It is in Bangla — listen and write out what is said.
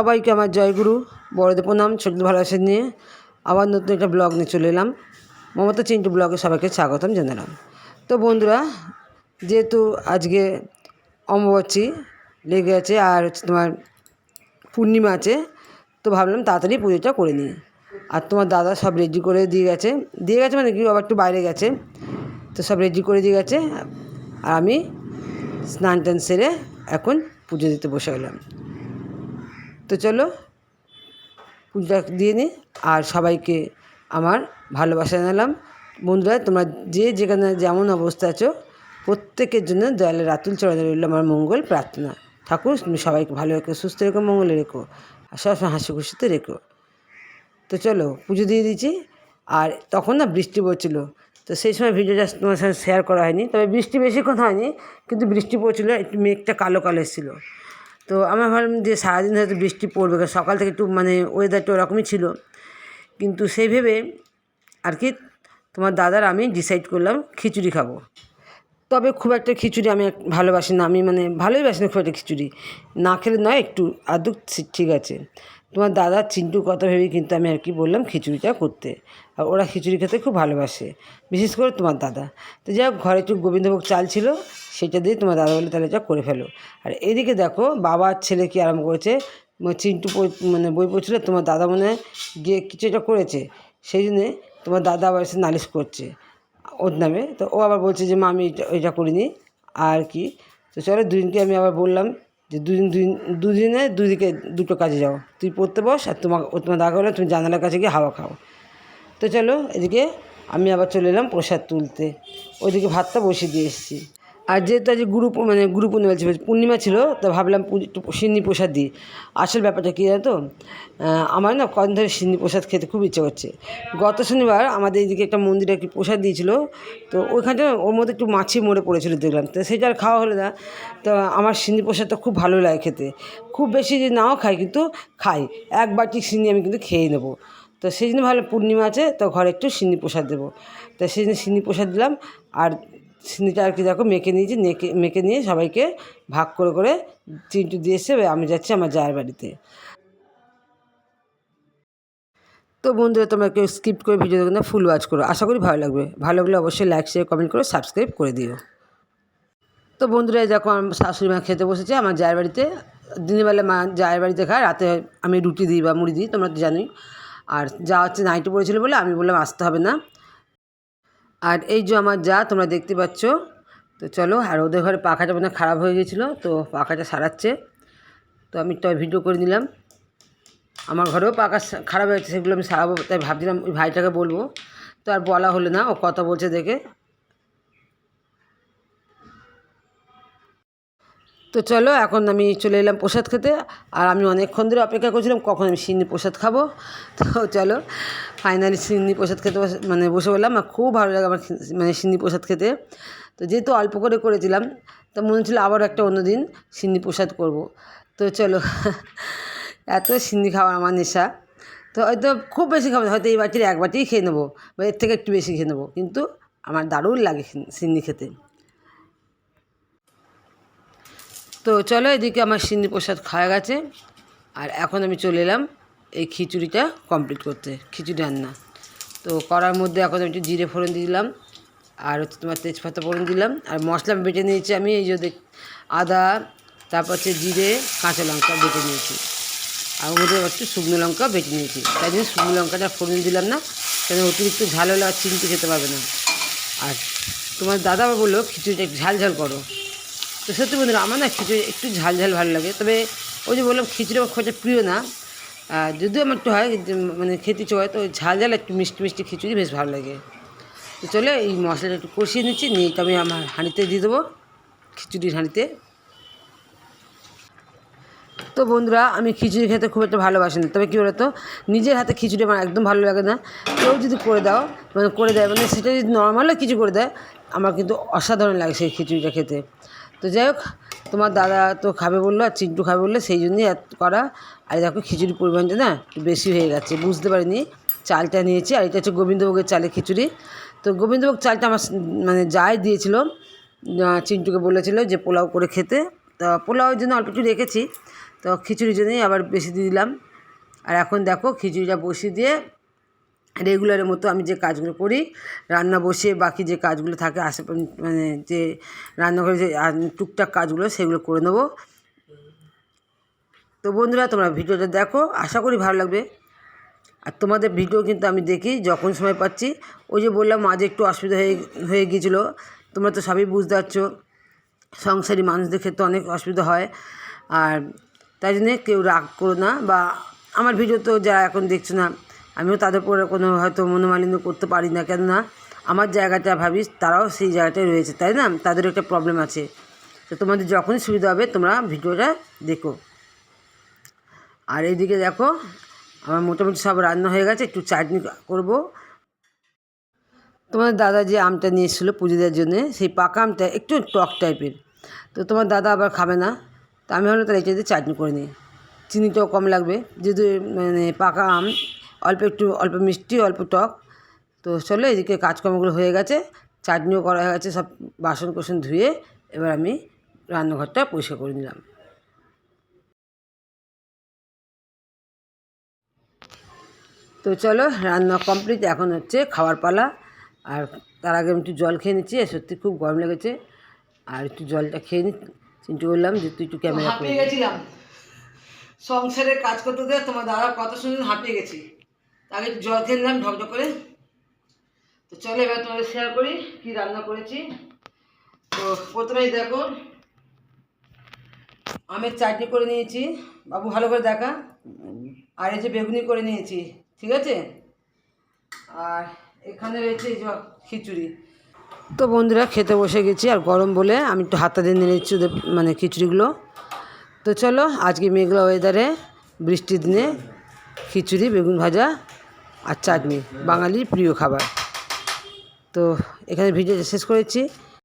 সবাইকে আমার জয়গুরু, বড়দের প্রণাম, ছোটদের ভালোবাসা নিয়ে আবার নতুন একটা ব্লগ নিয়ে চলে এলাম। মমতা চিন্টু ব্লগে সবাইকে স্বাগতম জানালাম। তো বন্ধুরা, যেহেতু আজকে অমাবস্যী লেগে আছে আর হচ্ছে তোমার পূর্ণিমা আছে, তো ভাবলাম তাড়াতাড়ি পুজোটা করে নিই। আর তোমার দাদা সব রেডি করে দিয়ে গেছে। দিয়ে গেছে মানে কি আবার একটু বাইরে গেছে। তো সব রেডি করে দিয়ে গেছে। আর আমি স্নান টান সেরে এখন পুজো দিতে বসে গেলাম। তো চলো পুজোটা দিয়ে নিই আর সবাইকে আমার ভালোবাসা জানালাম। বন্ধুরা, তোমরা যে যেখানে যেমন অবস্থা আছো, প্রত্যেকের জন্য দয়ালের রাতুল চরণে রইল আমার মঙ্গল প্রার্থনা। ঠাকুর, তুমি সবাইকে ভালো রেখো, সুস্থ রেখো, মঙ্গলে রেখো, আর সবসময় হাসি খুশিতে রেখো। তো চলো, পুজো দিয়ে দিয়েছি, আর তখন না বৃষ্টি পড়ছিল, তো সেই সময় ভিডিওটা তোমার সাথে শেয়ার করা হয়নি, তবে বৃষ্টি বেশিক্ষণ হয়নি, কিন্তু বৃষ্টি পড়ছিল, একটু মেঘটা কালো কালো এসেছিল। তো আমার ভাবলাম যে সারাদিন হয়তো বৃষ্টি পড়বে, কারণ সকাল থেকে একটু মানে ওয়েদারটা ওরকমই ছিল। কিন্তু সেই ভেবে আর কি তোমার দাদার আমি ডিসাইড করলাম খিচুড়ি খাব। তবে খুব একটা খিচুড়ি আমি ভালোবাসি না, আমি মানে ভালোই বাসি না খুব একটা খিচুড়ি। না খেলে নয়, একটু আদুক, ঠিক আছে। তোমার দাদা চিন্টু কথা ভেবে কিন্তু আমি আর কি বললাম খিচুড়িটা করতে। আর ওরা খিচুড়ি খেতে খুব ভালোবাসে, বিশেষ করে তোমার দাদা। তো যাই হোক, ঘরে একটু গোবিন্দভোগ চাল ছিল, সেটা দিয়ে তোমার দাদা বলে তাহলে এটা করে ফেলো। আর এদিকে দেখো, বাবা আর ছেলে কি আরাম করেছে? মানে চিন্টু মানে বই পড়ছিল, তোমার দাদা মনে হয় গিয়ে কিছু একটা করেছে। সেই জন্যে তোমার দাদা আবার এসে নালিশ করছে, ওর নামে। তো ও আবার বলছে যে, মা, আমি এটা এটা করিনি। আর কি। তো চলো দুদিনকে আমি আবার বললাম যে দুদিন দুদিন, দুদিনে দুদিকে দুটো কাজে যাও। তুই পড়তে বস আর তোমার ও তোমার দেখা হলে তুমি জানালার কাছে গিয়ে হাওয়া খাও। তো চলো, এদিকে আমি আবার চলে এলাম প্রসাদ তুলতে। ওইদিকে ভাতটা বসিয়ে দিয়ে এসেছি। আর যেহেতু আজ গুরু মানে গুরু পূর্ণিমা ছিল পূর্ণিমা ছিল, তো ভাবলাম সিন্নি প্রসাদ দিই। আসল ব্যাপারটা কী জানো তো? আমার না কদিন ধরে সিন্নি প্রসাদ খেতে খুব ইচ্ছে করছে। গত শনিবার আমাদের এইদিকে একটা মন্দিরে একটি প্রসাদ দিয়েছিল, তো ওইখানটা ওর মধ্যে একটু মাছি মরে পড়েছিল দেখলাম। তো সেটা আর খাওয়া হলো না। তো আমার সিন্নি প্রসাদটা খুব ভালো লাগে খেতে। খুব বেশি যে নাও খাই, কিন্তু খাই। এক বাটি সিন্নি আমি কিন্তু খেয়ে নেব। তো সেই জন্য ভালো পূর্ণিমা আছে, তো ঘরে একটু সিন্নি প্রসাদ দেবো। তো সেই জন্য সিন্নি প্রসাদ দিলাম। আর সিন্নিটা আর কি দেখো, মেখে নিয়েছি মেখে নিয়ে সবাইকে ভাগ করে করে চিন্টু দিয়ে এসে আমি যাচ্ছি আমার জায়ের বাড়িতে। তো বন্ধুরা, তোমরা কেউ স্কিপ করে ভিডিও দেখো না ফুল ওয়াচ করো। আশা করি ভালো লাগবে। ভালো লাগলে অবশ্যই লাইক শেয়ার কমেন্ট করে সাবস্ক্রাইব করে দিও। তো বন্ধুরা দেখো আমার শাশুড়ি মা খেতে বসেছে আমার জায়ের বাড়িতে। দিনের বেলা মা জায়ের বাড়িতে খায়, রাতে আমি রুটি দিই বা মুড়ি দিই, তোমরা তো জানোই। আর যা হচ্ছে নাইটে পড়েছিল বলে আমি বললাম আসতে হবে না। আর এই যে আমার যা তোমরা দেখতে পাচ্ছ, তো চলো, আর ওদের ঘরে পাখাটা মানে খারাপ হয়ে গেছিল, তো পাখাটা সারাচ্ছে। তো আমি তো ভিডিও করে নিলাম। আমার ঘরেও পাখা খারাপ হয়েছে, সেগুলো আমি সারাবো, তাই ভাবছিলাম ওই ভাইটাকে বলব। তো আর বলা হলো না, ও কথা বলছে দেখে। তো চলো, এখন আমি চলে এলাম প্রসাদ খেতে। আর আমি অনেকক্ষণ ধরে অপেক্ষা করছিলাম, কখন আমি সিন্নি প্রসাদ খাব। তো চলো ফাইনালি সিন্নি প্রসাদ খেতে মানে বসে বললাম আর খুব ভালো লাগে আমার মানে সিন্নি প্রসাদ খেতে। তো যেহেতু অল্প করে করেছিলাম, তো মনে হচ্ছিল আবার একটা অন্য দিন সিন্নি প্রসাদ করব। তো চলো, এত সিন্নি খাওয়ার আমার নেশা। তো হয়তো খুব বেশি খাব হয়তো এই বাটির এক বাটিই খেয়ে নেব, বা এর থেকে একটু বেশি খেয়ে নেব। কিন্তু আমার দারুণ লাগে সিন্নি খেতে। তো চলো এদিকে আমার সিন্নি প্রসাদ খাওয়া গেছে। আর এখন আমি চলে এলাম এই খিচুড়িটা কমপ্লিট করতে, খিচুড়ি রান্না। তো করার মধ্যে এখন আমি একটু জিরে ফোড়ন দিলাম, আর হচ্ছে তোমার তেজপাতা ফোড়ন দিলাম, আর মশলা বেটে নিয়েছি আমি, এই যে আদা, তারপর হচ্ছে জিরে, কাঁচা লঙ্কা বেটে নিয়েছি। আর ওদের একটু শুকনো লঙ্কা বেটে নিয়েছি। তাই জন্য শুকনো লঙ্কাটা ফোড়ন দিলাম না, কেন অতিরিক্ত ঝাল হলে আর চিনতে খেতে পারবে না। আর তোমার দাদা বলল, খিচুড়িটা ঝাল ঝাল করো। তো সত্যি বন্ধুরা, আমার না খিচুড়ি একটু ঝাল ঝাল ভালো লাগে। তবে ওই যে বললাম, খিচুড়ি আমার খুব প্রিয় না। যদিও আমার একটু হয় মানে খেতে ইচ্ছে হয় তো ঝাল ঝাল একটু মিষ্টি মিষ্টি খিচুড়ি বেশ ভালো লাগে। তো চলে এই মশলাটা একটু কষিয়ে নিচ্ছি, নিয়ে আমি আমার হাঁড়িতে দিয়ে দেবো, খিচুড়ির হাঁড়িতে। তো বন্ধুরা, আমি খিচুড়ি খেতে খুব একটা ভালোবাসি না, তবে কী বলতো, নিজের হাতে খিচুড়ি আমার একদম ভালো লাগে না। কেউ যদি করে দাও মানে করে দেয় মানে সেটা যদি নর্মালও কিছু করে দেয়, আমার কিন্তু অসাধারণ লাগে সেই খিচুড়িটা খেতে। তো যাই হোক, তোমার দাদা তো খাবে বলল আর চিন্টু খাবে বলল, সেই জন্যই করা। আর দেখো, খিচুড়ির পরিমাণটা না একটু বেশি হয়ে গেছে, বুঝতে পারিনি। চালটা নিয়েছি, আর এটা হচ্ছে গোবিন্দভোগের চালের খিচুড়ি। তো গোবিন্দভোগ চালটা আমার মানে যাই দিয়েছিল চিন্টুকে বলেছিল যে পোলাও করে খেতে। তা পোলাওয়ের জন্য অল্প একটু রেখেছি, তো খিচুড়ির জন্যই আবার বেশি দিয়ে দিলাম। আর এখন দেখো, খিচুড়িটা বসিয়ে দিয়ে রেগুলারের মতো আমি যে কাজগুলো করি, রান্না বসে বাকি যে কাজগুলো থাকে আশে মানে যে রান্নাঘরে যে টুকটাক কাজগুলো সেগুলো করে নেব। তো বন্ধুরা, তোমরা ভিডিওটা দেখো, আশা করি ভালো লাগবে। আর তোমাদের ভিডিও কিন্তু আমি দেখি যখন সময় পাচ্ছি। ওই যে বললাম, মাঝে একটু অসুবিধা হয়ে হয়ে গিয়েছিল। তোমরা তো সবই বুঝতে পারছ, সংসারী মানুষদের ক্ষেত্রে অনেক অসুবিধা হয়। আর তাই জন্যে কেউ রাগ করো না বা আমার ভিডিও তো যারা এখন দেখছ না আমিও তাদের উপরে কোনো হয়তো মনোমালিন্য করতে পারি না। কেননা আমার জায়গাটা ভাবিস, তারাও সেই জায়গাটায় রয়েছে, তাই না? তাদের একটা প্রবলেম আছে। তো তোমাদের যখনই সুবিধা হবে, তোমরা ভিডিওটা দেখো। আর এইদিকে দেখো, আমার মোটামুটি সব রান্না হয়ে গেছে, একটু চাটনি করব। তোমার দাদা যে আমটা নিয়ে এসেছিল পুজো দেওয়ার জন্যে, সেই পাকা আমটা একটু টক টাইপের। তো তোমার দাদা আবার খাবে না, তো আমি ভাবলাম তাহলে এটা দিয়ে চাটনি করে নিই। চিনিটাও কম লাগবে, যেহেতু মানে পাকা আম অল্প একটু অল্প মিষ্টি অল্প টক। তো চলো এদিকে কাজকর্মগুলো হয়ে গেছে। চাটনিও করা হয়ে গেছে সব বাসন কোসন ধুয়ে এবার আমি রান্নাঘরটা পরিষ্কার করে নিলাম। তো চলো রান্না কমপ্লিট এখন হচ্ছে খাওয়ার পালা। আর তার আগে আমি একটু জল খেয়ে নিচ্ছি সত্যি খুব গরম লেগেছে। আর একটু জলটা খেয়ে নি চিন্টু বললাম যে তুই একটু ক্যামেরা হাঁপিয়ে গেছিলাম। সংসারে কাজ করতে গিয়ে তোমার দাদা কত সুন্দর হাঁপিয়ে গেছি। আগে জল খেয়ে নিলাম, ঢকঢক করে। তো চলো এবার তোমাদের শেয়ার করি কি রান্না করেছি। তো প্রথমেই দেখো, আমের চাটনি করে নিয়েছি। বাবু ভালো করে দেখা। আর এই যে বেগুনি করে নিয়েছি, ঠিক আছে? আর এখানে রয়েছে এই খিচুড়ি। তো বন্ধুরা, খেতে বসে গেছি, আর গরম বলে আমি একটু হাতা দিয়ে নিয়ে নিচ্ছি ওদের মানে খিচুড়িগুলো। তো চলো, আজকে মেঘলা ওয়েদারে বৃষ্টির দিনে খিচুড়ি, বেগুন ভাজা আর চাটনি বাঙালির প্রিয় খাবার। তো এখানে ভিডিওটা শেষ করেছি।